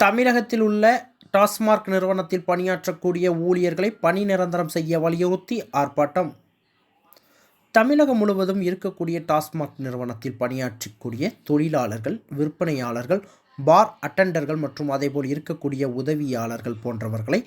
தமிழகத்தில் உள்ள டாஸ்மார்க் நிறுவனத்தில் பணியாற்றக்கூடிய ஊழியர்களை பணி நிரந்தரம் செய்ய வலியுறுத்தி ஆர்ப்பாட்டம். தமிழகம் முழுவதும் இருக்கக்கூடிய டாஸ்மாக் நிறுவனத்தில் பணியாற்றக்கூடிய தொழிலாளர்கள் விற்பனையாளர்கள் பார் அட்டெண்டர்கள் மற்றும் அதேபோல் இருக்கக்கூடிய உதவியாளர்கள் போன்றவர்களை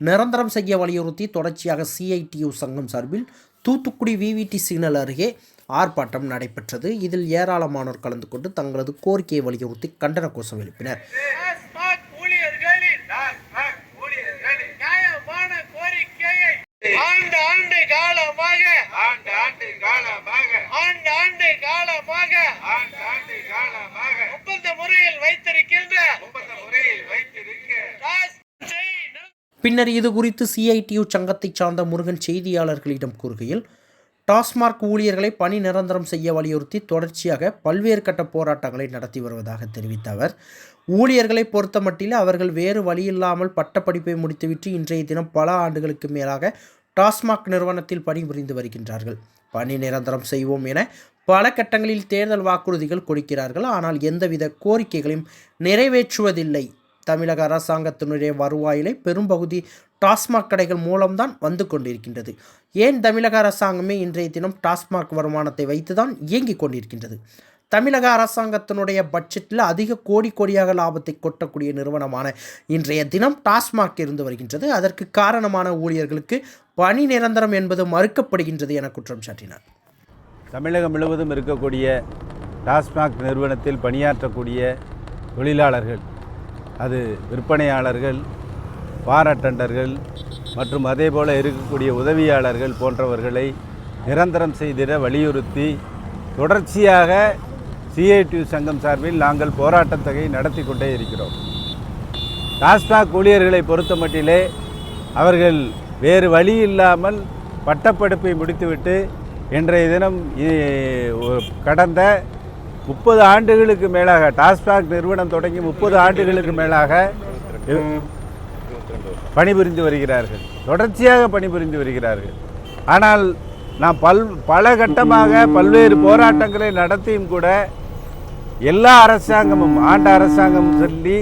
நிரந்தரம் செய்ய வலியுறுத்தி தொடர்ச்சியாக சிஐடியு சங்கம் சார்பில் தூத்துக்குடி விவிடி சிக்னல் அருகே ஆர்ப்பாட்டம் நடைபெற்றது. இதில் ஏராளமானோர் கலந்து கொண்டு தங்களது கோரிக்கையை வலியுறுத்தி கண்டன கோஷம் எழுப்பினர் டாஸ்மாக் ஊழியர்களின் டாஸ்மாக் ஊழியர்களின் நியாயமான கோரிக்கையை ஆண்டு காலமாக ஆண்டு ஆண்டு காலமாக ஆண்டு ஆண்டு காலமாக ஆண்டு ஆண்டு காலமாக ஒப்பந்த முறையில் வைத்திருக்கின்ற ஒப்பந்த முறையில் வைத்திருக்க பின்னர் இது குறித்து சிஐடியு சங்கத்தைச் சார்ந்த முருகன் செய்தியாளர்களிடம் கூறுகையில் டாஸ்மார்க் ஊழியர்களை பணி நிரந்தரம் செய்ய வலியுறுத்தி தொடர்ச்சியாக பல்வேறு கட்ட போராட்டங்களை நடத்தி வருவதாக தெரிவித்த அவர் ஊழியர்களை பொறுத்தமட்டில் அவர்கள் வேறு வழியில்லாமல் பட்டப்படிப்பை முடித்துவிட்டு இன்றைய தினம் பல ஆண்டுகளுக்கு மேலாக டாஸ்மாக் நிறுவனத்தில் பணிபுரிந்து வருகின்றார்கள். பணி நிரந்தரம் செய்வோம் என பல கட்டங்களில் தேர்தல் வாக்குறுதிகள் கொடுக்கிறார்கள். ஆனால் எந்தவித கோரிக்கைகளையும் நிறைவேற்றுவதில்லை. தமிழக அரசாங்கத்தினுடைய வருவாயிலை பெரும்பகுதி டாஸ்மாக் கடைகள் மூலம்தான் வந்து கொண்டிருக்கின்றது. ஏன் தமிழக அரசாங்கமே இன்றைய தினம் டாஸ்மாக் வருமானத்தை வைத்துதான் இயங்கிக் கொண்டிருக்கின்றது? தமிழக அரசாங்கத்தினுடைய பட்ஜெட்டில் அதிக கோடி கோடியாக லாபத்தை கொட்டக்கூடிய நிறுவனமான இன்றைய தினம் டாஸ்மாக் இருந்து வருகின்றது. அதற்கு காரணமான ஊழியர்களுக்கு பணி நிரந்தரம் என்பது மறுக்கப்படுகின்றது என குற்றம் சாட்டினார். தமிழகம் முழுவதும் இருக்கக்கூடிய டாஸ்மாக் நிறுவனத்தில் பணியாற்றக்கூடிய தொழிலாளர்கள் அது விற்பனையாளர்கள் பார் அட்டண்டர்கள் மற்றும் அதேபோல் இருக்கக்கூடிய உதவியாளர்கள் போன்றவர்களை நிரந்தரம் செய்திட வலியுறுத்தி தொடர்ச்சியாக சிஐடியு சங்கம் சார்பில் நாங்கள் போராட்டத்தொகை நடத்தி கொண்டே இருக்கிறோம். டாஸ்மாக் ஊழியர்களை பொறுத்தமட்டிலே அவர்கள் வேறு வழி இல்லாமல் பட்டப்படிப்பை முடித்துவிட்டு இன்றைய தினம் கடந்த முப்பது ஆண்டுகளுக்கு மேலாக டாஸ்மாக் நிறுவனம் தொடங்கி முப்பது ஆண்டுகளுக்கு மேலாக பணிபுரிந்து வருகிறார்கள். தொடர்ச்சியாக பணிபுரிந்து வருகிறார்கள். ஆனால் நாம் பல் பல கட்டமாக பல்வேறு போராட்டங்களை நடத்தியும் கூட எல்லா அரசாங்கமும் ஆண்ட அரசாங்கமும் சொல்லி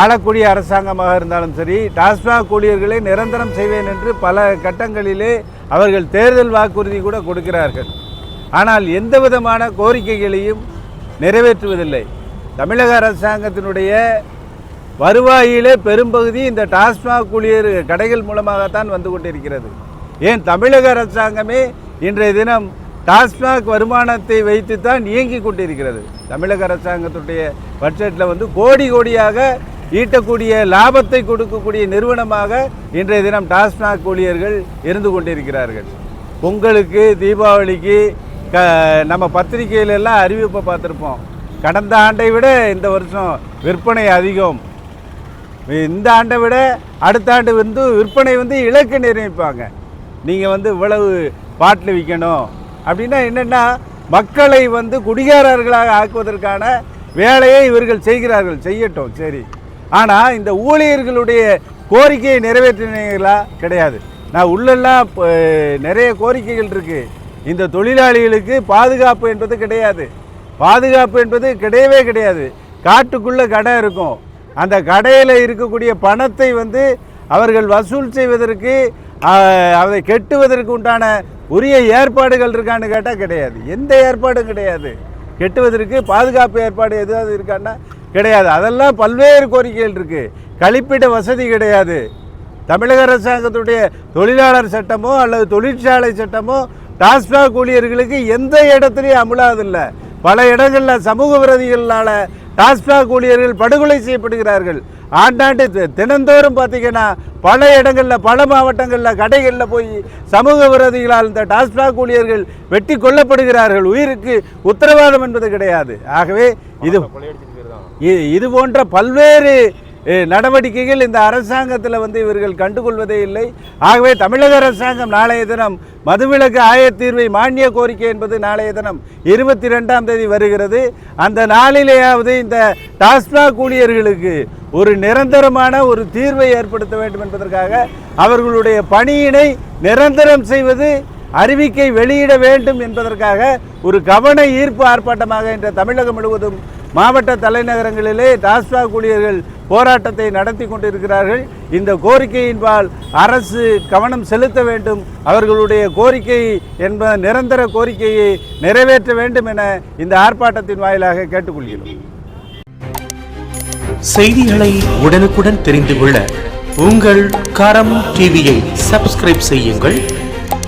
ஆளக்கூடிய அரசாங்கமாக இருந்தாலும் சரி டாஸ்மாக் ஊழியர்களை நிரந்தரம் செய்வேன் என்று பல கட்டங்களிலே அவர்கள் தேர்தல் வாக்குறுதி கூட கொடுக்கிறார்கள். ஆனால் எந்த விதமான கோரிக்கைகளையும் நிறைவேற்றுவதில்லை. தமிழக அரசாங்கத்தினுடைய வருவாயிலே பெரும்பகுதி இந்த டாஸ்மாக் ஊழியர் கடைகள் மூலமாகத்தான் வந்து கொண்டிருக்கிறது. ஏன் தமிழக அரசாங்கமே இன்றைய தினம் டாஸ்மாக் வருமானத்தை வைத்து தான் இயங்கி கொண்டிருக்கிறது. தமிழக அரசாங்கத்துடைய பட்ஜெட்டில் வந்து கோடி கோடியாக ஈட்டக்கூடிய லாபத்தை கொடுக்கக்கூடிய நிறுவனமாக இன்றைய தினம் டாஸ்மாக் ஊழியர்கள் இருந்து கொண்டிருக்கிறார்கள். பொங்கலுக்கு தீபாவளிக்கு க நம்ம பத்திரிகையிலெல்லாம் அறிவிப்பை பார்த்துருப்போம். கடந்த ஆண்டை விட இந்த வருஷம் விற்பனை அதிகம். இந்த ஆண்டை விட அடுத்த ஆண்டு வந்து விற்பனை வந்து இலக்கு நிர்ணயிப்பாங்க. நீங்கள் வந்து இவ்வளவு பாட்டில் விற்கணும் அப்படின்னா என்னென்னா மக்களை வந்து குடிகாரர்களாக ஆக்குவதற்கான வேலையை இவர்கள் செய்கிறார்கள். செய்யட்டும். சரி. ஆனால் இந்த ஊழியர்களுடைய கோரிக்கையை நிறைவேற்றினீங்களா கிடையாது. நான் உள்ளெல்லாம் இப்போ நிறைய கோரிக்கைகள் இருக்குது இந்த தொழிலாளிகளுக்கு பாதுகாப்பு என்பது கிடையாது. பாதுகாப்பு என்பது கிடையவே கிடையாது. காட்டுக்குள்ளே கடை இருக்கும். அந்த கடையில் இருக்கக்கூடிய பணத்தை வந்து அவர்கள் வசூல் செய்வதற்கு அதை கெட்டுவதற்கு உண்டான உரிய ஏற்பாடுகள் இருக்கான்னு கேட்டால் கிடையாது. எந்த ஏற்பாடும் கிடையாது. கெட்டுவதற்கு பாதுகாப்பு ஏற்பாடு எதாவது இருக்கான்னா கிடையாது. அதெல்லாம் பல்வேறு கோரிக்கைகள் இருக்குது கழிப்பிட வசதி கிடையாது. தமிழக அரசாங்கத்துடைய தொழிலாளர் சட்டமோ அல்லது தொழிற்சாலை சட்டமோ டாஸ்மாக் ஊழியர்களுக்கு எந்த இடத்துலையும் அமுலாதில்லை. பல இடங்களில் சமூக விரோதிகளால் டாஸ்மாக் ஊழியர்கள் படுகொலை செய்யப்படுகிறார்கள். ஆண்டாண்டு தினந்தோறும் பார்த்தீங்கன்னா பல இடங்களில் பல மாவட்டங்களில் கடைகளில் போய் சமூக விரோதிகளால் இந்த டாஸ்மாக் ஊழியர்கள் வெட்டி கொல்லப்படுகிறார்கள். உயிருக்கு உத்தரவாதம் என்பது கிடையாது. ஆகவே இது இது போன்ற பல்வேறு நடவடிக்கைகள் இந்த அரசாங்கத்தில் வந்து இவர்கள் கண்டுகொள்வதே இல்லை. ஆகவே தமிழக அரசாங்கம் நாளைய தினம் மதுவிலக்கு ஆயத்தீர்வை மானிய கோரிக்கை என்பது நாளைய தினம் இருபத்தி ரெண்டாம் தேதி வருகிறது. அந்த நாளிலேயாவது இந்த டாஸ்மாக் ஊழியர்களுக்கு ஒரு நிரந்தரமான ஒரு தீர்வை ஏற்படுத்த வேண்டும் என்பதற்காக அவர்களுடைய பணியினை நிரந்தரம் செய்வது அறிவிக்கை வெளியிட வேண்டும் என்பதற்காக ஒரு கவன ஈர்ப்பு ஆர்ப்பாட்டமாக இன்று தமிழகம் முழுவதும் மாவட்ட தலைநகரங்களிலே டாஸ்மாக் ஊழியர்கள் போராட்டத்தை நடத்தி கொண்டிருக்கிறார்கள். இந்த கோரிக்கையின்பால் அரசு கவனம் செலுத்த வேண்டும். அவர்களுடைய கோரிக்கை என்ப நிரந்தர கோரிக்கையை நிறைவேற்ற வேண்டும் என இந்த ஆர்ப்பாட்டத்தின் வாயிலாக கேட்டுக்கொள்கிறோம். செய்திகளை உடனுக்குடன் தெரிந்து கொள்ள உங்கள் கரம் டிவியை சப்ஸ்கிரைப் செய்யுங்கள்.